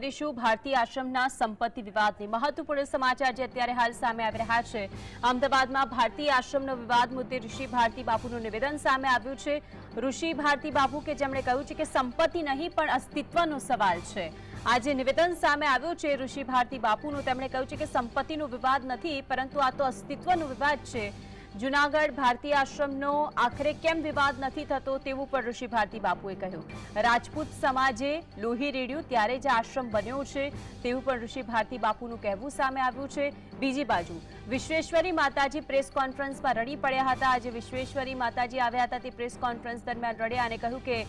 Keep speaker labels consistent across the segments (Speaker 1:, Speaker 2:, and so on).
Speaker 1: કરીશું ભારતીય આશ્રમના સંપત્તિ વિવાદની મહત્વપૂર્ણ સમાચાર જે અત્યારે હાલ સામે આવી રહ્યા છે. અમદાવાદમાં ભારતીય આશ્રમનો વિવાદ મુદ્દે ઋષિ ભારતી બાપુનું નિવેદન સામે આવ્યું છે. ઋષિ ભારતી બાપુ કે જેમણે કહ્યું છે કે સંપત્તિ નહીં, પણ અસ્તિત્વનો સવાલ છે. આજે નિવેદન સામે આવ્યું છે ઋષિ ભારતી બાપુનું, તેમણે કહ્યું છે કે સંપત્તિનો વિવાદ નથી, પરંતુ આ તો અસ્તિત્વનો વિવાદ છે. જુનાગઢ ભારતીય આશ્રમનો આખરે કેમ વિવાદ નથી થતો તેવું પણ ઋષિ ભારતી બાપુએ કહ્યું. રાજપૂત સમાજે લોહી રેડ્યું ત્યારે જ આશ્રમ બન્યો છે તેવું પણ ઋષિ ભારતી બાપુનું કહેવું સામે આવ્યું છે. બીજી બાજુ, વિશ્વેશ્વરી માતાજી પ્રેસ કોન્ફરન્સમાં રડી પડ્યા હતા. આજે વિશ્વેશ્વરી માતાજી આવ્યા હતા તે પ્રેસ કોન્ફરન્સ દરમિયાન રડ્યા અને કહ્યું કે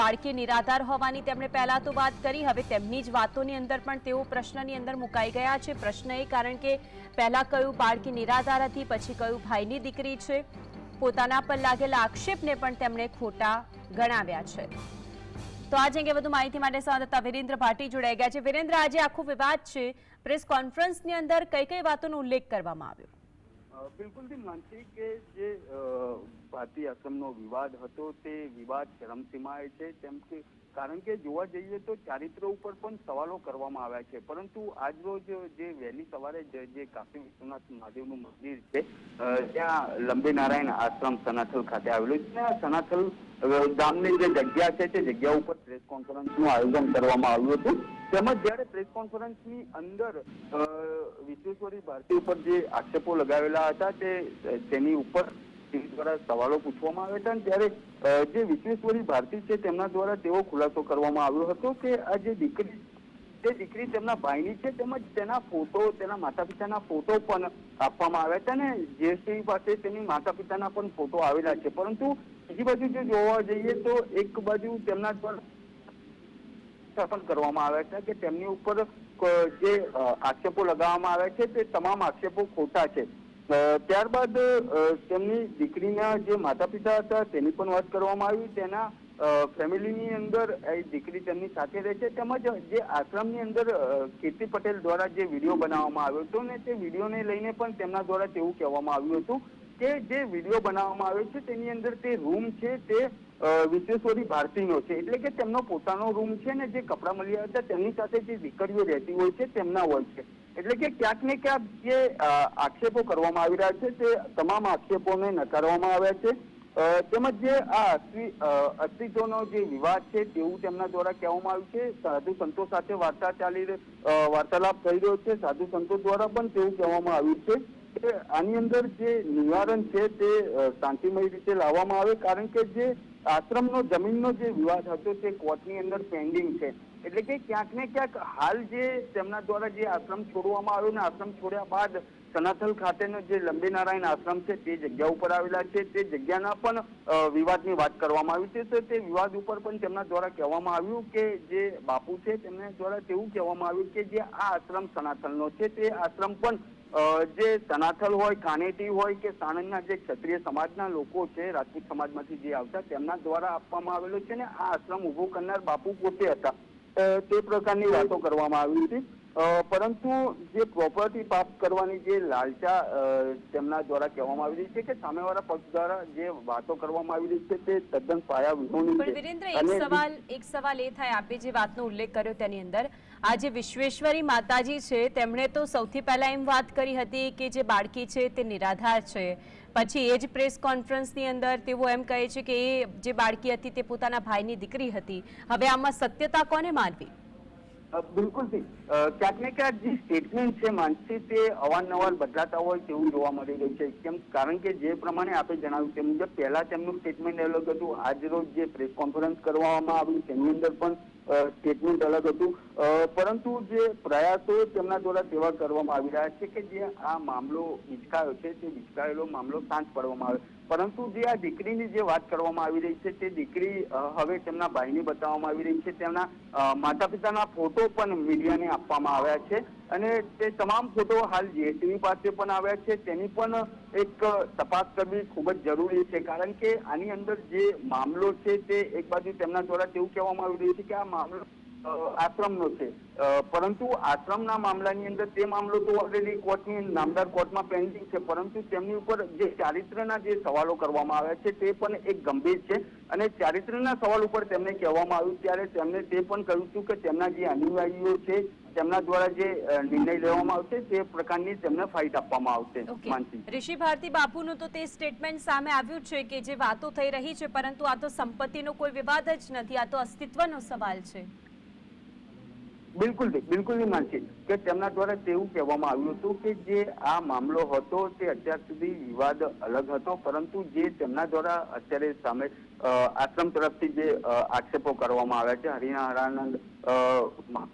Speaker 1: બાળકી નિરાધાર હોવાની તેમણે પહેલા તો વાત કરી. હવે તેમની જ વાતોની અંદર પણ તેઓ પ્રશ્નની અંદર મુકાઈ ગયા છે. પ્રશ્ન એ કારણ કે પહેલા કયું બાળકી નિરાધાર હતી, પછી કયું ભાઈની દીકરી છે. પોતાના પર લાગેલા આક્ષેપને પણ તેમણે ખોટા ગણાવ્યા છે. તો આજે અંગે વધુ માહિતી માટે સંવાદદાતા વિરેન્દ્ર ભાટી જોડાઈ ગયા છે. વિરેન્દ્ર, આજે આખો વિવાદ છે. પ્રેસ કોન્ફરન્સની અંદર કઈ કઈ વાતોનો ઉલ્લેખ કરવામાં આવ્યો?
Speaker 2: બિલકુલ માનસી કે જે ભારતીય આશ્રમનો વિવાદ હતો, તે વિવાદ ચરમસીમાએ છે. તેમ કે, કારણ કે જોવા જઈએ તો ચારિત્ર ઉપર પણ સવાલો કરવામાં આવ્યા છે. પરંતુ આજરોજ જે વહેલી સવારે જ કાશી વિશ્વનાથ મહાદેવનું મંદિર છે ત્યાં લંબે નારાયણ આશ્રમ સનાથલ ખાતે આવેલું છે. ત્યાં સનાથલ ગામની જે જગ્યા છે, તે જગ્યા ઉપર પ્રેસ કોન્ફરન્સનું આયોજન કરવામાં આવ્યું હતું. તેમજ જ્યારે પ્રેસ કોન્ફરન્સની અંદર વિશ્વેશ્વરી ભારતી ઉપર જે આક્ષેપો લગાવેલા હતા, તે, તેની ઉપર દ્વારા સવાલો પૂછવામાં આવ્યા હતા અને ત્યારે જે વિશ્વેશ્વરી ભારતી છે તેમના દ્વારા તેવો ખુલાસો કરવામાં આવ્યો હતો કે આ જે દીકરી, તે દીકરી તેમના ભાઈની છે તેમજ તેના ફોટો, તેના માતા પિતાના ફોટો પણ આપવામાં આવ્યા હતા જે જેસી પાસે તેની માતા પિતાના પણ ફોટો આવેલા છે. પરંતુ બીજી બાજુ જો જોવા જઈએ તો એક બાજુ તેમના દ્વારા સ્થાપન કરવામાં આવ્યા છે કે તેમની ઉપર જે આક્ષેપો લગાવવામાં આવ્યા છે તે તમામ આક્ષેપો ખોટા છે. ત્યારબાદ તેમની દીકરીના જે માતા પિતા હતા, તેની પણ વાત કરવામાં આવી. તેના ફેમિલીની અંદર એ દીકરી તેમની સાથે રહે છે. તેમજ જે આશ્રમની અંદર કીર્તિ પટેલ દ્વારા જે વીડિયો બનાવવામાં આવ્યો હતો ને તે વિડીયોને લઈને પણ તેમના દ્વારા તેવું કહેવામાં આવ્યું હતું કે જે વીડિયો બનાવવામાં આવ્યો છે તેની અંદર તે રૂમ છે તે વિશ્વેશ્વરી ભારતીનો છે. એટલે કે તેમનો પોતાનો રૂમ છે ને જે કપડા મળ્યા હતા, તેમની સાથે જે દીકરીઓ રહેતી હોય છે, તેમના હોય છે. એટલે કે ક્યાંક ને ક્યાંક જે આક્ષેપો કરવામાં આવી રહ્યા છે તે તમામ આક્ષેપોને નકારવામાં આવ્યા છે. તેમજ જે આ અસ્તિ- અસ્તિત્વનો જે વિવાદ છે તેવું તેમના દ્વારા કહેવામાં આવ્યું છે. સાધુ સંતો સાથે વાર્તા ચાલી વાર્તાલાપ થઈ રહ્યો છે. સાધુ સંતો દ્વારા પણ તેવું કહેવામાં આવ્યું છે કે આની અંદર જે નિવારણ છે તે શાંતિમય રીતે લાવવામાં આવે. કારણ કે જે આશ્રમનો, જમીનનો જે વિવાદ હતો તે કોર્ટની અંદર પેન્ડિંગ છે. એટલે કે ક્યાંક ને ક્યાંક હાલ જે તેમના દ્વારા જે આશ્રમ છોડવામાં આવ્યો ને આશ્રમ છોડ્યા બાદ સનાથલ ખાતેનો જે લંબીનારાયણ આશ્રમ છે તે જગ્યા ઉપર આવેલા છે. તે જગ્યાના પણ વિવાદની વાત કરવામાં આવી છે. તો તે વિવાદ ઉપર પણ તેમના દ્વારા કહેવામાં આવ્યું કે જે બાપુ છે તેમના દ્વારા તેવું કહેવામાં આવ્યું કે જે આ આશ્રમ સનાથલનો છે. તે આશ્રમ પણ જે સનાથલ હોય કાનેટી હોય કે સાણંદના જે ક્ષત્રિય સમાજના લોકો છે, રાજપૂત સમાજમાંથી જે આવતા, તેમના દ્વારા આપવામાં આવેલો છે ને આ આશ્રમ ઊભો કરનાર બાપુ પોતે હતા. તે પ્રકારની વાતો કરવામાં આવી હતી. પરંતુ જે પ્રોપર્ટી પાપ કરવાની જે લાલચા તેમના દ્વારા કહેવામાં આવી રહી છે કે સામેવાળા પક્ષ દ્વારા જે વાતો કરવામાં આવી રહી છે તે તદ્દન પાયા વિહોણી છે.
Speaker 1: વિરેન્દ્ર એક સવાલ એક સવાલ એ થાય આપે જે વાતનો ઉલ્લેખ કર્યો તેની અંદર. આજે વિશ્વેશ્વરી માતાજી છે તેમણે તો સૌથી પહેલા એમ વાત કરી હતી કે જે બાળકી છે તે નિરાધાર છે. પછી એ જ પ્રેસ કોન્ફરન્સની અંદર તેઓ એમ કહે છે કે એ જે બાળકી હતી તે પોતાના ભાઈની દીકરી હતી. હવે આમાં સત્યતા કોને માનવી?
Speaker 2: બિલકુલ ક્યાંક ને ક્યાંક જે સ્ટેટમેન્ટ છે માનસી તે અવારનવાર બદલાતા હોય તેવું જોવા મળી રહ્યું છે. કેમ કારણ કે જે પ્રમાણે આપણે જણાવ્યું તે મુજબ પહેલા તેમનું સ્ટેટમેન્ટ અલગ હતું. આજ રોજ જે પ્રેસ કોન્ફરન્સ કરવામાં આવી તેની અંદર પણ સ્ટેટમેન્ટ અલગ હતું. પરંતુ જે પ્રયાસો તેમના દ્વારા તેવા કરવામાં આવી રહ્યા છે કે જે આ મામલો વિચકાયો છે, તે વિચકાયેલો મામલો શાંત પાડવામાં આવે. પરંતુ જે આ દીકરીની જે વાત કરવામાં આવી રહી છે, તે દીકરી હવે તેમના ભાઈને બતાવવામાં આવી રહી છે. તેમના માતા પિતાના ફોટો પણ મીડિયાને આપવામાં આવ્યા છે. અને તે તમામ ફોટો હાલ જીએસટીની પાસે પણ આવ્યા છે. તેની પણ એક તપાસ કરવી ખૂબ જ જરૂરી છે. કારણ કે આની અંદર જે મામલો છે તે એક બાજુ તેમના દ્વારા તેવું કહેવામાં આવી રહ્યું છે કે આ મામલો આશ્રમનો છે. પરંતુ આશ્રમના મામલાની અંદર તે મામલો તો ઓલરેડી કોર્ટની, નામદાર કોર્ટમાં પેન્ડિંગ છે. પરંતુ તેમની ઉપર જે ચારિત્રના જે સવાલો કરવામાં આવ્યા છે તે પણ એક ગંભીર છે. અને ચારિત્રના સવાલ ઉપર તેમને કહેવામાં આવ્યું. ત્યારે તેમને તે પણ કહ્યું હતું કે તેમના જે અનુયાયીઓ છે તેમના દ્વારા જે નિર્ણય લેવામાં આવશે તે પ્રકારની તેમને ફાઇટ આપવામાં આવશે
Speaker 1: ઋષિ ભારતી બાપુનું તો તે સ્ટેટમેન્ટ સામે આવ્યું છે કે જે વાતો થઈ રહી છે પરંતુ આ તો સંપત્તિનો કોઈ વિવાદ જ નથી આ તો અસ્તિત્વનો સવાલ છે.
Speaker 2: બિલકુલ બિલકુલ નહીં માનસી કે તેમના દ્વારા તેવું કહેવામાં આવ્યું હતું કે જે આ મામલો હતો તે અત્યાર સુધી વિવાદ અલગ હતો પરંતુ જે તેમના દ્વારા અત્યારે સામે આશ્રમ તરફથી જે આક્ષેપો કરવામાં આવ્યા છે મા-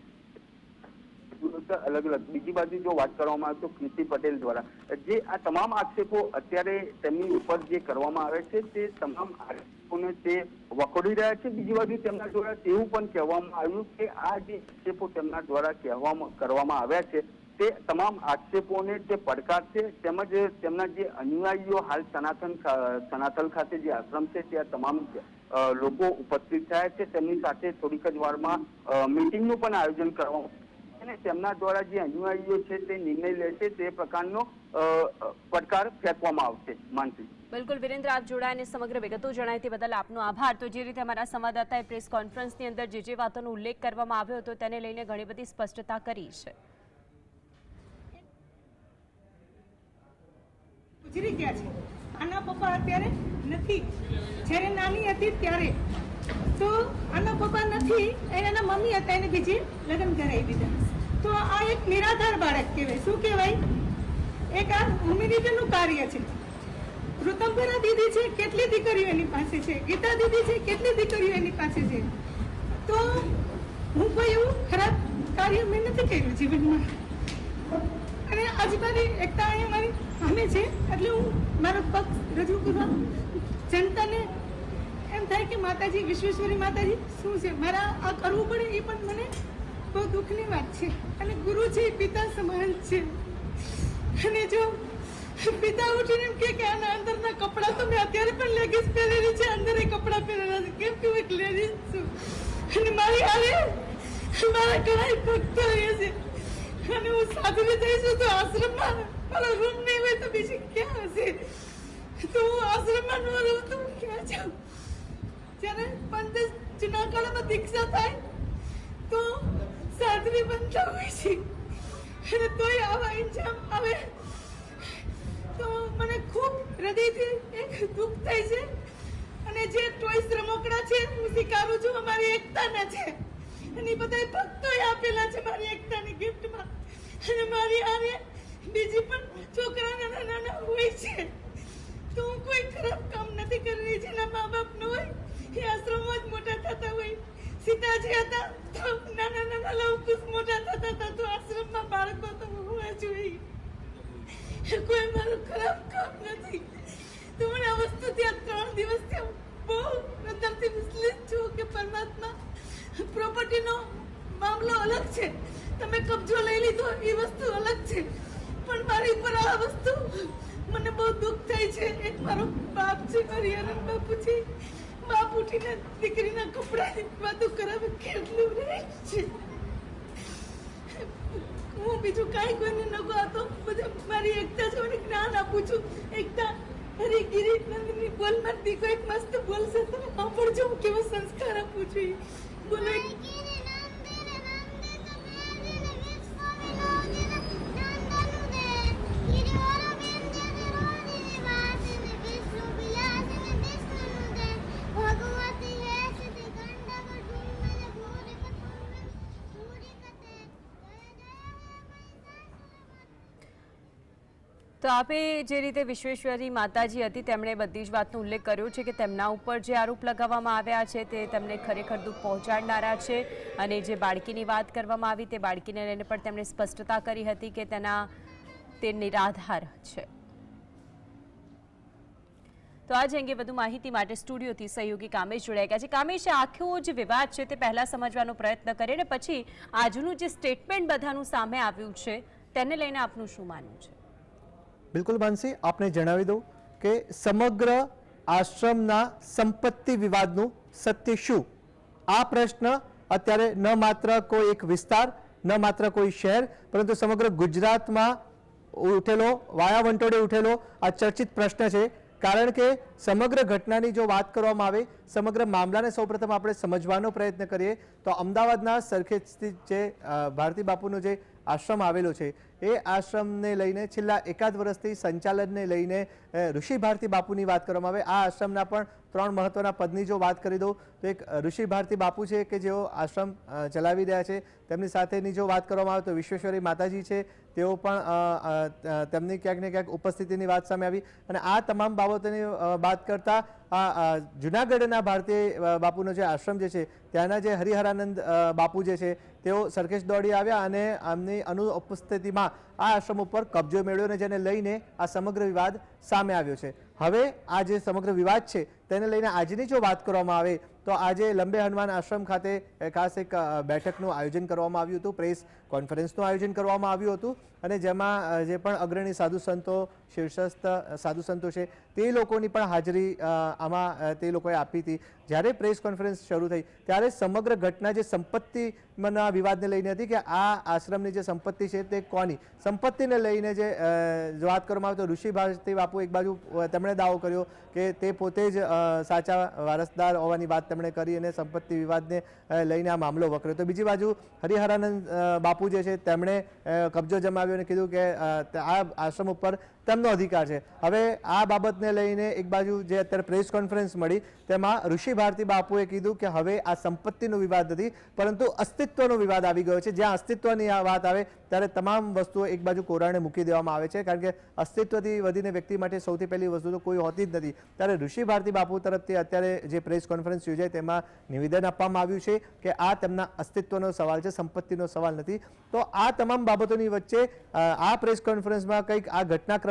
Speaker 2: અલગ અલગ બીજી બાજુ જો વાત કરવામાં આવે તો કીર્તિ પટેલ દ્વારા. જે આ તમામ આક્ષેપો અત્યારે તેમની ઉપર જે કરવામાં આવે છે, તે તમામ આક્ષેપોને તે વખોડી રહ્યા છે. બીજી બાજુ તેમના દ્વારા તેવું પણ કહેવામાં આવ્યું કે આ જે આક્ષેપો તેમના દ્વારા કહેવામાં, કરવામાં આવ્યા છે, તે તમામ આક્ષેપોને તે પડકાર છે તેમજ તેમના જે અનુયાયીઓ, હાલ સનાતન સનાતન ખાતે જે આશ્રમ છે, ત્યાં તમામ લોકો ઉપસ્થિત થયા છે. તેમની સાથે થોડીક જ વારમાં મીટિંગનું પણ આયોજન કરવામાં અને તેમના દ્વારા જે અનુયાયીઓ છે તે નિર્ણય લેશે તે પ્રકારનો પડકાર ફેંકવામાં આવશે માનસી.
Speaker 1: બિલકુલ વિરેન્દ્ર આપ જોડાયા સમગ્ર વિગતો જણાય તે બદલ આપનો આભાર. તો જે રીતે અમારા સંવાદદાતાએ પ્રેસ કોન્ફરન્સની અંદર જે જે વાતોનો ઉલ્લેખ કરવામાં આવ્યો હતો તેને લઈને ઘણી બધી સ્પષ્ટતા કરી છે.
Speaker 3: ગુજરી ગયા છે. આના પપ્પા અત્યારે નથી. જ્યારે નાની હતી ત્યારે. તો આના પપ્પા નથી એના મમ્મી હતા એને બીજી લગ્ન કરાવી દીધા. તો આ એક નિરાધાર બાળક કહેવાય. શું કહેવાય? એક આ હોમિનિટીનું કાર્ય છે. ઋતંબરા દીદી છે, કેટલી દીકરીઓ એની પાસે છે? ગીતા દીદી છે, કેટલી દીકરીઓ એની પાસે છે? તો હું કોઈ એવું ખરાબ કાર્ય મેં નથી કર્યું જીવનમાં. અને આજ મારી એકતા અહીંયા મારી સામે છે, એટલે હું મારો પક્ષ રજૂ કરવા જનતાને એમ થાય કે માતાજી, વિશ્વેશ્વરી માતાજી, શું છે? મારા આ કરવું પડે એ પણ મને બહુ દુઃખની વાત છે. અને ગુરુજી, પિતા સમાન છે. અને જો પિતા ઉઠીને એમ કે આના અંદરના કપડાં તો મેં અત્યારે પણ લેગીસ પહેરેલી છે, અંદર એ કપડાં પહેરેલા છે. કેમ કે હું એક લેડીઝ છું. અને મારી આવે મારા ઘણા ભક્તો રહે છે. અને હું સાધુને જઈશું તો આશ્રમમાં મારો રૂમ નહીં હોય તો બીજી ક્યાં હશે? તો હું આશ્રમમાં ન રહું તો ક્યાં જાઉં? જ્યારે પંદર જૂના કાળમાં દીક્ષા થાય, તો સાધવી બનતા હોય છે. અને તોય આવા ઇન્જામ આવે. તો મને ખૂબ હૃદયથી એક દુઃખ થાય છે. અને જે ટોયસ રમકડા છે, હું સ્વીકારું છું, અમારી એકતાના છે. અને બધા ભક્તોએ આપેલા છે મારી એકતાની ગિફ્ટમાં અને મારી આરે બીજી પણ છોકરા નાના નાના હોય છે. તો હું કોઈ ખરાબ કામ નથી કરી રહી જેના મા બાપ ન હોય, એ આશ્રમમાં જ મોટા થતા હોય. સીતાજી હતા. નાના નાના લવકુશ મોટા થતા હતા, તો આશ્રમમાં બાળકો તો હોવા જોઈએ. કોઈ મારું ખરાબ કામ નથી. તો મને આ વસ્તુ ત્યાં ત્રણ દિવસથી ત્યાં બહુ અંદરથી વિશ્લેષ છું કે પરમાત્મા પ્રોપર્ટીનો મામલો અલગ છે. તમે કબજો લઈ લીધો, એ વસ્તુ અલગ છે. પણ મારી ઉપર આ વસ્તુ મને બહુ દુઃખ થાય છે. એક મારો બાપ છે, મારી હરણ બાપુ છે. બાપ ઉઠીને દીકરીના કપડાની વાતો કરાવે કેટલું રહે છે. હું બીજું કાંઈ કોઈને ન કહું આ તો બધા મારી એકતા છે, મને જ્ઞાન આપું છું. એકતા અરે ગિરી નંદની બોલ મારતી એક મસ્ત બોલશે તમે
Speaker 1: તો આપે જે રીતે વિશ્વેશ્વરી માતાજી હતી, તેમણે બધી જ વાતનો ઉલ્લેખ કર્યો છે કે તેમના ઉપર જે આરોપ લગાવવામાં આવ્યા છે તે તેમને ખરેખર દુઃખ પહોંચાડનારા છે અને જે બાળકીની વાત કરવામાં આવી તે બાળકીને લઈને પણ તેમણે સ્પષ્ટતા કરી હતી કે તેના તે નિરાધાર છે. તો આજ અંગે વધુ માહિતી માટે સ્ટુડિયોથી સહયોગી કામેશ જોડાઈ ગયા છે. કામેશ આખો જે વિવાદ છે તે પહેલાં સમજવાનો પ્રયત્ન કરીએ ને પછી આજનું જે સ્ટેટમેન્ટ બધાનું સામે આવ્યું છે, તેને લઈને આપનું શું માનવું છે?
Speaker 4: બિલકુલ માનસી, આપને જણાવી દઉં કે સમગ્ર આશ્રમના સંપત્તિ વિવાદનું સત્ય શું? આ પ્રશ્ન અત્યારે ન માત્ર કોઈ એક વિસ્તાર, ન માત્ર કોઈ શહેર, પરંતુ સમગ્ર ગુજરાતમાં ઉઠેલો, વાયા વંટોળે ઉઠેલો આ ચર્ચિત પ્રશ્ન છે. કારણ કે સમગ્ર ઘટનાની જો વાત કરવામાં આવે, સમગ્ર મામલાને સૌપ્રથમ આપણે સમજવાનો પ્રયત્ન કરીએ, તો અમદાવાદના સરખેજ સ્થિત જે ભારતી બાપુનો જે આશ્રમ આવેલો છે એ આશ્રમને લઈને છેલ્લા એકાદ વર્ષથી સંચાલનને લઈને ઋષિ ભારતી બાપુની વાત કરવામાં આવે. આ આશ્રમના પણ ત્રણ મહત્વના પદની જો વાત કરી દઉં, તો એક ઋષિ ભારતી બાપુ છે કે જેઓ આશ્રમ ચલાવી રહ્યા છે. તેમની સાથેની જો વાત કરવામાં આવે તો વિશ્વેશ્વરી માતાજી છે. તેઓ પણ તેમની ક્યાંક ને ક્યાંક ઉપસ્થિતિની વાત સામે આવી. અને આ તમામ બાબતોની વાત કરતા આ જુનાગઢના ભારતીય બાપુનો જે આશ્રમ જે છે, ત્યાંના જે હરિહરાનંદ બાપુ જે છે, તેઓ સરખેશ દોડી આવ્યા અને આમની અનુપસ્થિતિમાં આ આશ્રમ ઉપર કબજો મેળવ્યો અને જેને લઈને આ સમગ્ર વિવાદ સામે આવ્યો છે. હવે આ જે સમગ્ર વિવાદ છે, તેને લઈને આજની જો વાત કરવામાં આવે, તો આજે લંબે હનુમાન આશ્રમ ખાતે ખાસ એક બેઠકનું આયોજન કરવામાં આવ્યું હતું. પ્રેસ કોન્ફરન્સનું આયોજન કરવામાં આવ્યું હતું અને જેમાં જે પણ અગ્રણી સાધુ સંતો શીર્ષસ્થ સાધુ સંતો છે તે લોકોની પણ હાજરી આમાં તે લોકોએ આપી હતી. જ્યારે પ્રેસ કોન્ફરન્સ શરૂ થઈ ત્યારે સમગ્ર ઘટના જે સંપત્તિના વિવાદને લઈને હતી કે આ આશ્રમની જે સંપત્તિ છે તે કોની? સંપત્તિને લઈને જે વાત કરવામાં આવે તો ઋષિ ભારતી બાપુ એક બાજુ તેમણે દાવો કર્યો કે તે પોતે જ સાચા વારસદાર હોવાની વાત તેમણે કરી અને સંપત્તિ વિવાદને લઈને આ મામલો વકર્યો. તો બીજી બાજુ હરિહરાનંદ અ, બાપુ જે છે તેમણે કબજો જમાવ્યો અને કીધું કે આ આશ્રમ ઉપર તેમનો અધિકાર છે. હવે આ બાબતને લઈને એક બાજુ જે અત્યારે પ્રેસ કોન્ફરન્સ મળી, તેમાં ઋષિ ભારતી બાપુએ કીધું કે હવે આ સંપત્તિનો વિવાદ નથી, પરંતુ અસ્તિત્વનો વિવાદ આવી ગયો છે. જ્યાં અસ્તિત્વની આ વાત આવે, ત્યારે તમામ વસ્તુઓ એક બાજુ કોરાણે મૂકી દેવામાં આવે છે, કારણ કે અસ્તિત્વથી વધીને વ્યક્તિ માટે સૌથી પહેલી વસ્તુ તો કોઈ હોતી જ નથી. ત્યારે ઋષિ ભારતી બાપુ તરફથી અત્યારે જે પ્રેસ કોન્ફરન્સ યોજાઈ તેમાં નિવેદન આપવામાં આવ્યું છે કે આ તેમના અસ્તિત્વનો સવાલ છે, સંપત્તિનો સવાલ નથી. તો આ તમામ બાબતોની વચ્ચે આ પ્રેસ કોન્ફરન્સમાં કંઈક આ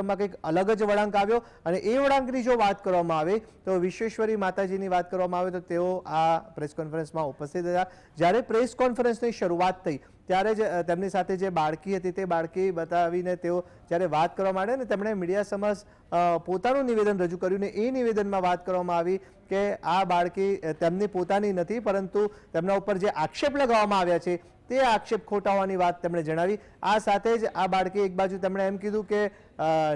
Speaker 4: ઘટનાક્રમમાં કંઈક અલગ જ વળાંક આવ્યો અને એ વળાંકની જો વાત કરવામાં આવે, તો વિશ્વેશ્વરી માતાજીની વાત કરવામાં આવે, તો તેઓ આ પ્રેસ કોન્ફરન્સમાં ઉપસ્થિત હતા જ્યારે પ્રેસ કોન્ફરન્સની શરૂઆત થઈ, ત્યારે જ તેમની સાથે જે બાળકી હતી, તે બાળકી બતાવીને તેઓ જ્યારે વાત કરવા માંડે ને, તેમણે મીડિયા સમક્ષ પોતાનું નિવેદન રજૂ કર્યું ને, એ નિવેદનમાં વાત કરવામાં આવી કે આ બાળકી તેમની પોતાની નથી, પરંતુ તેમના ઉપર જે આક્ષેપ લગાવવામાં આવ્યા છે તે આક્ષેપ ખોટા હોવાની વાત તેમણે જણાવી. આ સાથે જ આ બાળકી એક બાજુ તેમણે એમ કીધું કે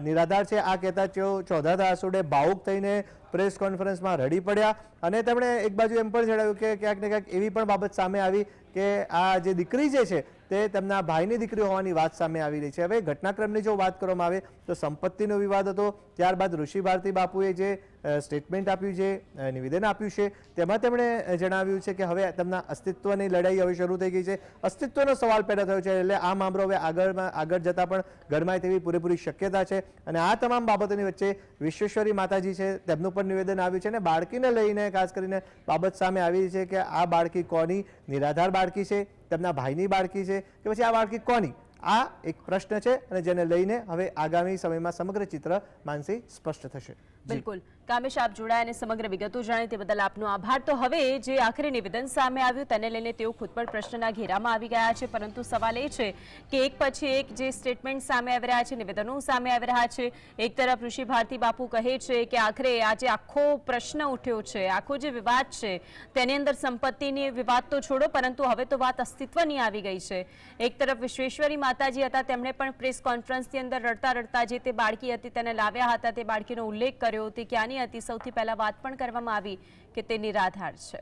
Speaker 4: નિરાધાર છે, આ કહેતા ચોધાતા આસુડે ભાવુક થઈને પ્રેસ કોન્ફરન્સમાં રડી પડ્યા. અને તેમણે એક બાજુ એમ પણ જણાવ્યું કે ક્યાંક ને ક્યાંક એવી પણ બાબત સામે આવી કે આ જે દીકરી જે છે, તે તેમના ભાઈની દીકરી હોવાની વાત સામે આવી રહી છે. હવે ઘટનાક્રમની જો વાત કરવામાં આવે તો સંપત્તિનો વિવાદ હતો. ત્યારબાદ ઋષિ ભારતી બાપુએ જે સ્ટેટમેન્ટ આપ્યું છે નિવેદન આપ્યું છે. તેમાં તેમણે જણાવ્યું છે કે હવે તેમના અસ્તિત્વની લડાઈ હવે શરૂ થઈ ગઈ છે. અસ્તિત્વનો સવાલ પેદા થયો છે, એટલે આ મામલો હવે આગળમાં, આગળ જતાં પણ ગરમાય તેવી પૂરેપૂરી શક્યતા છે. અને આ તમામ બાબતોની વચ્ચે વિશ્વેશ્વરી માતાજી છે, તેમનું પણ નિવેદન આવ્યું છે અને બાળકીને લઈને ખાસ કરીને બાબત સામે આવી છે કે આ બાળકી કોની? નિરાધાર બાળકી છે, તેમના ભાઈની બાળકી છે કે પછી આ બાળકી કોની? આ એક પ્રશ્ન છે અને જેને લઈને હવે આગામી સમયમાં સમગ્ર ચિત્ર માનસી સ્પષ્ટ થશે.
Speaker 1: બિલકુલ. કામેશ, આપ જોડાયા અને સમગ્ર વિગતો જાણી તે બદલ આપનો આભાર. તો હવે જે આખરે નિવેદન સામે આવ્યું તેને લઈને તેઓ ખુદ પણ પ્રશ્નના ઘેરામાં આવી ગયા છે. પરંતુ સવાલ એ છે કે એક પછી એક જે સ્ટેટમેન્ટ સામે આવી રહ્યા છે, નિવેદનો સામે આવી રહ્યા છે, એક તરફ ઋષિ ભારતી બાપુ કહે છે કે આખરે આ જે આખો પ્રશ્ન ઉઠ્યો છે, આખો જે વિવાદ છે, તેની અંદર સંપત્તિની વિવાદ તો છોડો, પરંતુ હવે તો વાત અસ્તિત્વની આવી ગઈ છે. એક તરફ વિશ્વેશ્વરી માતાજી હતા, તેમણે પણ પ્રેસ કોન્ફરન્સની અંદર રડતા રડતા જે તે બાળકી હતી તેને લાવ્યા હતા, તે બાળકીનો ઉલ્લેખ કર્યો તે ક્યાંની હતી સૌથી પહેલા વાત પણ કરવામાં આવી કે તે નિરાધાર છે.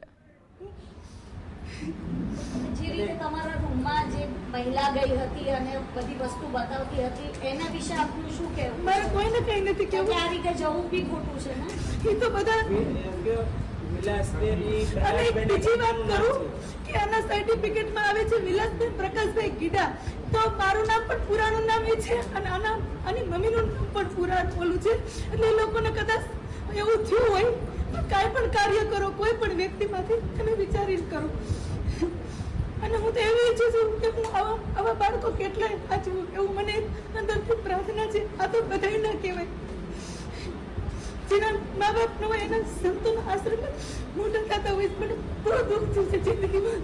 Speaker 5: જે રીતે તમારા રૂમમાં જે મહિલા ગઈ હતી અને બધી વસ્તુ બતાવતી હતી એના વિશે આપનું શું કહેવું?
Speaker 3: મારે કોઈને કઈ નથી
Speaker 5: કે
Speaker 3: કેવું
Speaker 5: આ રીતે જવું બી ખોટું છે ને?
Speaker 3: એ તો બધા અને બીજી વાત કરું કે આના સર્ટિફિકેટમાં આવે છે વિલાસબેન પ્રકાશભાઈ ગીડા. તો મારું નામ પણ પુરાણું નામ એ છે અને આના અને મમ્મીનું નામ પણ પુરાણ બોલું છે. એટલે લોકોને કદાચ એવું થયું હોય તો કાંઈ પણ કાર્ય કરો કોઈ પણ વ્યક્તિમાંથી તમે વિચારી કરો. અને હું તો એવું ઈચ્છું છું કે હું આવા આવા બાળકો કેટલાય સાચવું એવું મને અંદરથી પ્રાર્થના છે. આ તો બધાય ના કહેવાય. જેના મા બાપ ન હોય એના સંતોના આશ્રમમાં મોટા થતા હોય મને બહુ દુઃખ થયું છે જિંદગીમાં.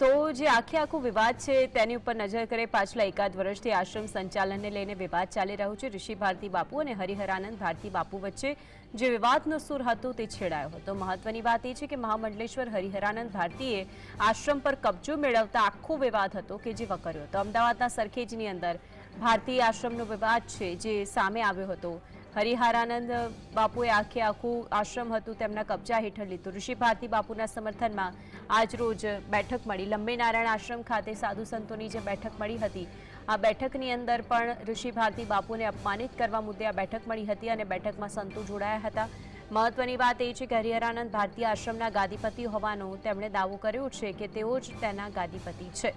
Speaker 1: તો જે આખે આખો વિવાદ છે, તેની ઉપર નજર કરે પાછલા એકાદ વર્ષથી આશ્રમ સંચાલનને લઈને વિવાદ ચાલી રહ્યો છે. ઋષિ ભારતી બાપુ અને હરિહરાનંદ ભારતી બાપુ વચ્ચે જે વિવાદનો સુર હતો તે છેડાયો હતો. મહત્વની વાત એ છે કે મહામંડલેશ્વર હરિહરાનંદ ભારતીએ આશ્રમ પર કબજો મેળવતા આખો વિવાદ હતો કે જે વકર્યો હતો. અમદાવાદના સરખેજની અંદર ભારતીય આશ્રમનો વિવાદ છે જે સામે આવ્યો હતો. હરિહરાનંદ બાપુએ આખે આખું આશ્રમ હતું, તેમના કબજા હેઠળ લીધું. ઋષિ ભારતી બાપુના સમર્થનમાં આજ રોજ બેઠક મળી. લંબે નારાયણ આશ્રમ ખાતે સાધુ સંતોની જે બેઠક મળી હતી આ બેઠકની અંદર પણ ઋષિ ભારતી બાપુને અપમાનિત કરવા મુદ્દે આ બેઠક મળી હતી અને બેઠકમાં સંતો જોડાયા હતા. મહત્વની વાત એ છે કે હરિહરાનંદ ભારતીય આશ્રમના ગાદીપતિ હોવાનો તેમણે દાવો કર્યો છે કે તેઓ જ તેના ગાદીપતિ છે.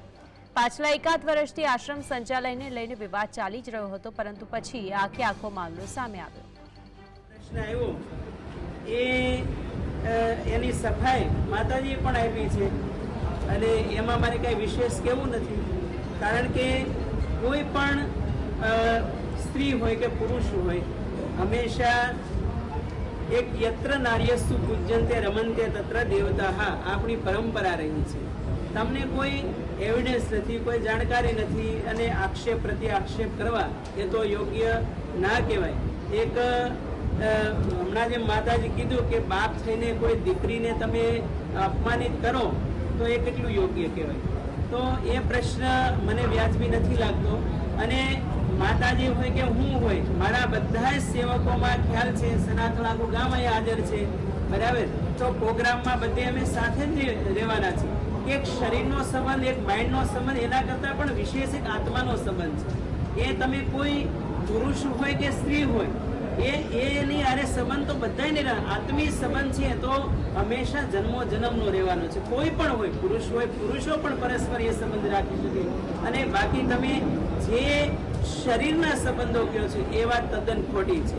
Speaker 1: પાછલા એકાદ વર્ષથી આશ્રમ સંચાલયને લઈને વિવાદ ચાલી જ રહ્યો હતો, પરંતુ પછી આખે આખો મામલો સામે આવ્યો.
Speaker 6: પ્રશ્ન આવ્યો. એ એની સફાઈ માતાજીએ પણ આપી છે. અને એમાં મારે કાંઈ વિશેષ કેવું નથી. કારણ કે કોઈ પણ સ્ત્રી હોય કે પુરુષ હોય, હંમેશા એક યત્ર નાર્યસ્તુ પૂજ્યંતે રમંતે તત્ર દેવતા આપણી પરંપરા રહી છે. તમને કોઈ એવિડન્સ નથી, કોઈ જાણકારી નથી અને આક્ષેપ પ્રત્યે આક્ષેપ કરવા, એ તો યોગ્ય ના કહેવાય. એક હમણાં જેમ માતાજી કીધું કે બાપ થઈને કોઈ દીકરીને તમે અપમાનિત કરો, તો એ કેટલું યોગ્ય કહેવાય. તો એ પ્રશ્ન મને વ્યાજબી નથી લાગતો. અને માતાજી હોય કે હું હોય, મારા બધા સેવકોમાં ખ્યાલ છે, સનાતન ગામ અહીંયા હાજર છે. બરાબર? તો પ્રોગ્રામમાં બધે અમે સાથે જ રહેવાના છીએ. એક શરીરનો સંબંધ, એક માઇન્ડનો સંબંધ, એના કરતાં પણ વિશેષ એક આત્માનો સંબંધ છે. એ તમે કોઈ પુરુષ હોય કે સ્ત્રી હોય એ એની આરે સંબંધ તો બધાય નહીં આત્મીય સંબંધ છે, તો હંમેશા જન્મો જન્મનો રહેવાનો છે. કોઈ પણ હોય, પુરુષ હોય, પુરુષો પણ પરસ્પર એ સંબંધ રાખી શકે. અને બાકી તમે જે શરીરના સંબંધો કહો છો, એ વાત તદ્દન ખોટી છે.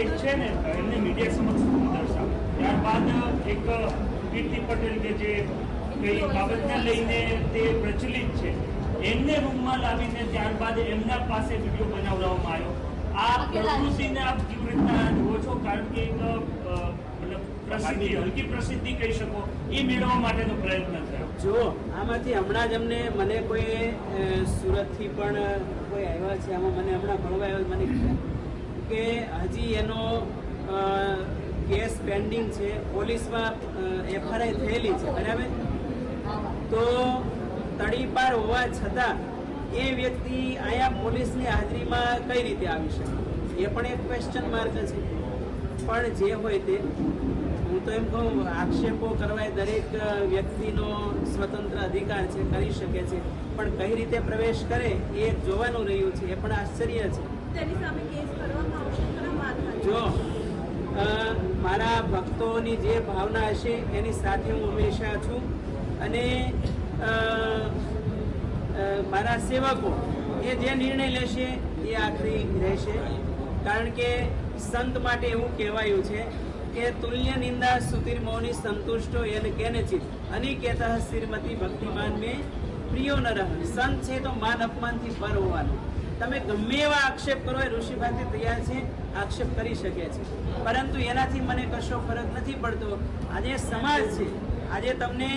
Speaker 7: એક છે ને, એમને મીડિયા સમક્ષ ત્યારબાદ એક કીર્તિ પટેલ કે જે કઈ બાબતને લઈને તે પ્રચલિત છે. એમને રૂમમાં લાવીને ત્યારબાદ એમના પાસે વીડિયો બનાવવામાં આવ્યો. આ પ્રવૃત્તિને આપ કેવી રીતના જુઓ છો? કારણ કે એક મતલબ પ્રસિદ્ધિ હલકી પ્રસિદ્ધિ કહી શકો એ મેળવવા માટેનો પ્રયત્ન થયો
Speaker 6: જો આમાંથી હમણાં જ અમને મને કોઈ સુરતથી પણ કોઈ આવ્યા છે આમાં મને હમણાં મળવા આવ્યો મને કે હજી એનો કેસ પેન્ડિંગ છે પોલીસમાં એફઆરઆઈ થયેલી છે બરાબર? તો તડીપાર હોવા છતાં એ વ્યક્તિ અહીંયા પોલીસની હાજરીમાં કઈ રીતે આવી શકે? એ પણ એક ક્વેશ્ચન માર્ક છે. પણ જે હોય તે હું તો એમ કહું આક્ષેપો કરવા દરેક વ્યક્તિનો સ્વતંત્ર અધિકાર છે કરી શકે છે. પણ કઈ રીતે પ્રવેશ કરે એ જોવાનું રહ્યું છે એ પણ આશ્ચર્ય છે. જો મારા ભક્તોની જે ભાવના હશે એની સાથે હું હંમેશા છું. અને મારા સેવકો, એ જે નિર્ણય લેશે, એ આખરી રહેશે. કારણ કે સંત માટે એવું કહેવાયું છે કે તુલ્ય નિંદા સુતિર મૌની સંતુષ્ટો એને કેને ચિત અનિકેત શ્રીમતી ભક્તિમાન મેં પ્રિયો ન રહ. સંત છે તો માન અપમાનથી પર હોવાનું. તમે ગમે એવા આક્ષેપ કરો, એ ઋષિભાતી તૈયાર છે, આક્ષેપ કરી શકે છે. પરંતુ એનાથી મને કશો ફરક નથી પડતો. આજે સમાજ છે. આજે તમને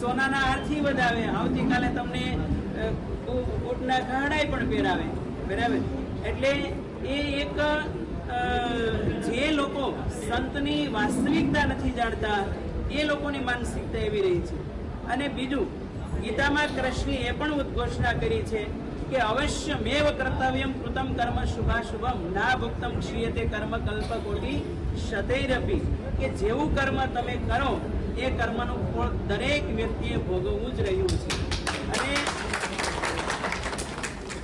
Speaker 6: સોનાના હારથી વધાવે આવતીકાલે તમને ઊંટના ઘાડાય પણ પહેરાવે બરાબર એટલે એ એક જે લોકો સંતની વાસ્તવિકતા નથી જાણતા, એ લોકોની માનસિકતા એવી રહી છે. અને બીજું, ગીતામાં કૃષ્ણે એ પણ ઉદ્ઘોષણા કરી છે કે અવશ્ય મેવ કર્તવ્યમ કૃતમ કર્મ શુભાશુભમ, ના ભુક્તમ ક્ષીયતે કર્મ કલ્પ કોટી શતૈરપી. કે જેવું કર્મ તમે કરો એ કર્મનું ફળ દરેક વ્યક્તિએ ભોગવવું જ રહ્યું છે. અને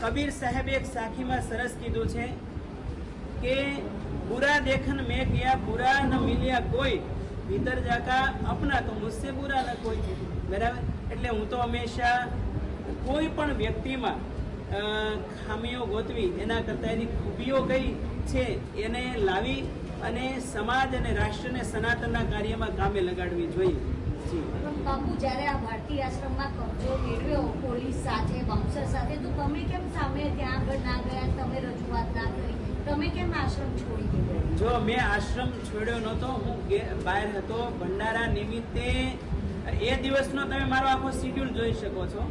Speaker 6: કબીર સાહેબ એક સાખીમાં સરસ કીધું છે કે, બુરા દેખન મેં ગયા બુરા ન મિલ્યા કોઈ. ભીતર જાકા અપના તો મુસ્સે બુરા ન કોઈ. બરાબર? એટલે હું તો હંમેશા કોઈ પણ વ્યક્તિમાં ખામીઓ ગોતવી, એના કરતાં એની ખૂબીઓ કઈ છે, એને લાવી અને સમાજ અને રાષ્ટ્રને સનાતનના કાર્યમાં કામે લગાડવી જોઈએ.
Speaker 5: બાપુ જ્યારે આ ભારતીય આશ્રમમાં કબજો મેળવ્યો પોલીસ સાથે બાઉન્સર સાથે તો તમે કેમ સામે ત્યાં આગળ ના ગયા? તમે રજૂઆત ના કરી. તમે કેમ આશ્રમ છોડી દીધો?
Speaker 6: જો મેં આશ્રમ છોડ્યો નહોતો હું બહાર હતો. ભંડારા નિમિત્તે એ દિવસનો તમે મારો આખો શિડ્યુલ જોઈ શકો છો.